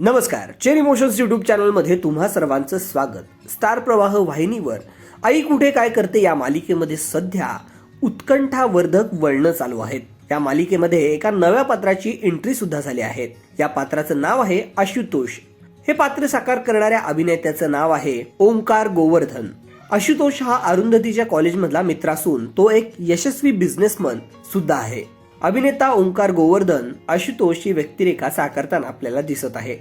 नमस्कार cherry Emotions YouTube चॅनलमध्ये तुम्हा सर्वांचं स्वागत. स्टार प्रवाह वाहिनीवर आई कुठे काय करते या मालिकेमध्ये सध्या उत्कंठावर्धक वळणं चालू आहेत. या मालिकेमध्ये एका नव्या पात्राची एंट्री सुद्धा झाली आहे. या पात्राचं नाव आहे आशुतोष. हे पात्र साकार करणाऱ्या अभिनेत्याचं नाव आहे ओंकार गोवर्धन. आशुतोष हा अरुंधतीच्या कॉलेजमधला मित्र असून तो एक यशस्वी बिझनेसमन सुद्धा आहे. अभिनेता ओंकार गोवर्धन आशुतोष ही व्यक्तिरेखा साकारताना आपल्याला दिसत आहे.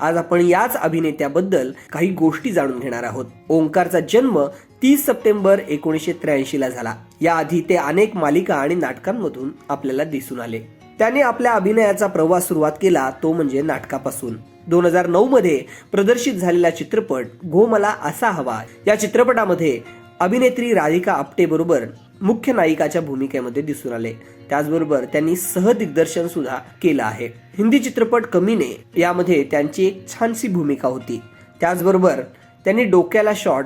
आज आपण याच अभिनेत्याबद्दल काही गोष्टी जाणून घेणार आहोत. ओंकारचा जन्म तीस सप्टेंबर एकोणीसशे त्र्याऐंशी ला झाला. याआधी ते अनेक मालिका आणि नाटकांमधून आपल्याला दिसून आले. त्याने आपल्या अभिनयाचा प्रवास सुरुवात केला तो म्हणजे नाटकापासून. दोन हजार नऊ मध्ये प्रदर्शित झालेला चित्रपट गो मला असा हवा या चित्रपटामध्ये अभिनेत्री राधिका आपटे बरोबर मुख्य नायिकाच्या भूमिकेमध्ये दिसून आले. त्याचबरोबर त्यांनी सहदिग्दर्शन सुद्धा केलं आहे. हिंदी चित्रपट कमीने यामध्ये त्यांची एक छानशी भूमिका होती. त्याचबरोबर त्यांनी डोक्याला शॉट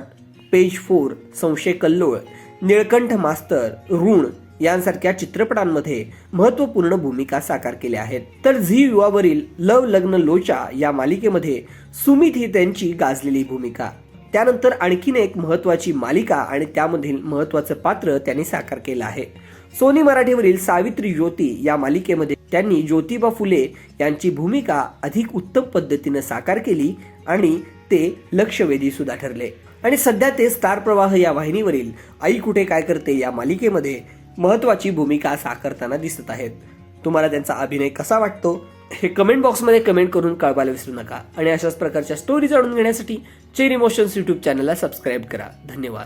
पेज फोर संशय कल्लोळ निळकंठ मास्तर ऋण यांसारख्या चित्रपटांमध्ये महत्त्वपूर्ण भूमिका साकार केल्या आहेत. तर झी युवावरील लव लग्न लोचा या मालिकेमध्ये सुमित ही त्यांची गाजलेली भूमिका. त्यानंतर आणखीन एक महत्वाची मालिका आणि त्यामधील महत्वाचं पात्र त्यांनी साकार केलं आहे. सोनी मराठीवरील सावित्री ज्योती या मालिकेमध्ये त्यांनी ज्योतिबा फुले यांची भूमिका अधिक उत्तम पद्धतीनं साकार केली आणि ते लक्षवेधी सुद्धा ठरले. आणि सध्या ते स्टार प्रवाह या वाहिनीवरील आई कुठे काय करते या मालिकेमध्ये महत्वाची भूमिका साकारताना दिसत आहेत. तुम्हाला त्यांचा अभिनय कसा वाटतो? हे कमेंट बॉक्समध्ये कमेंट करून कळवायला विसरू नका. आणि अशाच प्रकारच्या स्टोरी जाणून घेण्यासाठी चेर इमोशन्स यूट्यूब चॅनलला सबस्क्राईब करा. धन्यवाद.